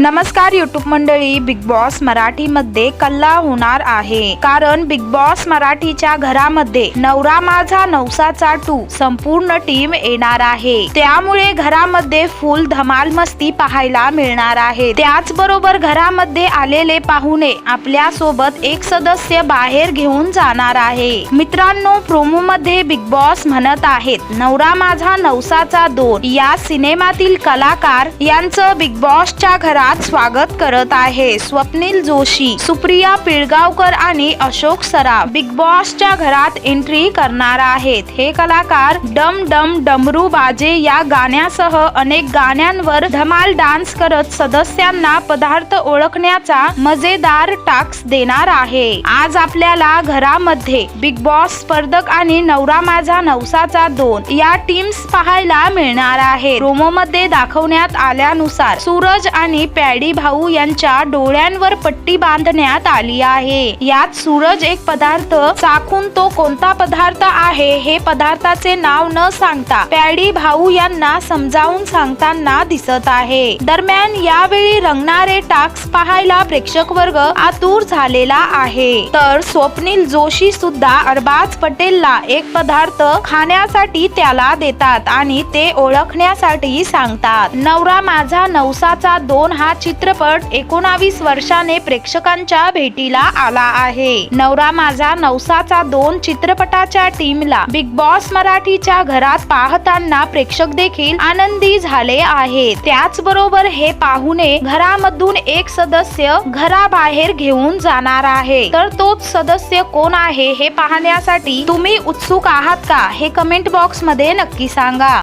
नमस्कार युट्यूब मंडळी. Big boss मराठीमध्ये कल्ला होणार आहे. कारण बिग बॉस मराठीच्या घरामध्ये नवरा माझा नवसाचा टू संपूर्ण टीम येणार आहे. त्यामुळे घरामध्ये फुल धमाल मस्ती पाहायला मिळणार आहे. त्याचबरोबर घरामध्ये आलेले पाहुणे आपल्यासोबत एक सदस्य बाहेर घेऊन जाणार आहे. मित्रांनो प्रोमो मध्ये बिग बॉस म्हणत आहेत नवरा माझा नवसाचा दोन. या सिनेमातील कलाकार यांचं बिग बॉसच्या घरात स्वागत करत आहे. स्वप्नील जोशी सुप्रिया पिळगावकर आणि अशोक सराफ बिग बॉसच्या घरात एंट्री करणार आहेत. हे कलाकार डम डम डमरू बाजे या गाण्यासह अनेक गाण्यांवर धमाल डान्स करत सदस्यांना पदार्थ ओळखण्याचा मजेदार टास्क देणार आहे. आज आपल्याला घरामध्ये बिग बॉस स्पर्धक आणि नवरा माझा नवसाचा दोन या टीम्स पाहायला मिळणार आहे प्रोमो मध्ये दाखवण्यात आल्यानुसार सूरज आणि पॅडी भाऊ यांच्या डोळ्यांवर पट्टी बांधण्यात आली आहे. यात सूरज एक पदार्थ चाखून तो कोणता पदार्थ आहे हे पदार्थाचे नाव न सांगता पॅडी भाऊ यांना समजावून सांगताना दिसत आहे. दरम्यान यावेळी रंगणारे टाक्स पाहायला प्रेक्षक वर्ग आतुर झालेला आहे. तर स्वप्नील जोशी सुद्धा अरबाज पटेलला एक पदार्थ खाण्यासाठी त्याला देतात आणि ते ओळखण्यासाठी सांगतात. नवरा माझा नवसाचा दोन हा चित्रपट एकोणावीस वर्षाने प्रेक्षकांच्या भेटीला आला आहे. नवरा माझा नवसाचा दोन चित्रपटाच्या टीमला बिग बॉस मराठीच्या घरात पाहताना प्रेक्षक देखील आनंदी झाले आहेत. त्याचबरोबर हे पाहुणे घरामधून एक सदस्य घराबाहेर घेऊन जाणार आहे. तर तोच सदस्य कोण आहे हे पाहण्यासाठी तुम्ही उत्सुक आहात का? हे कमेंट बॉक्समध्ये नक्की सांगा.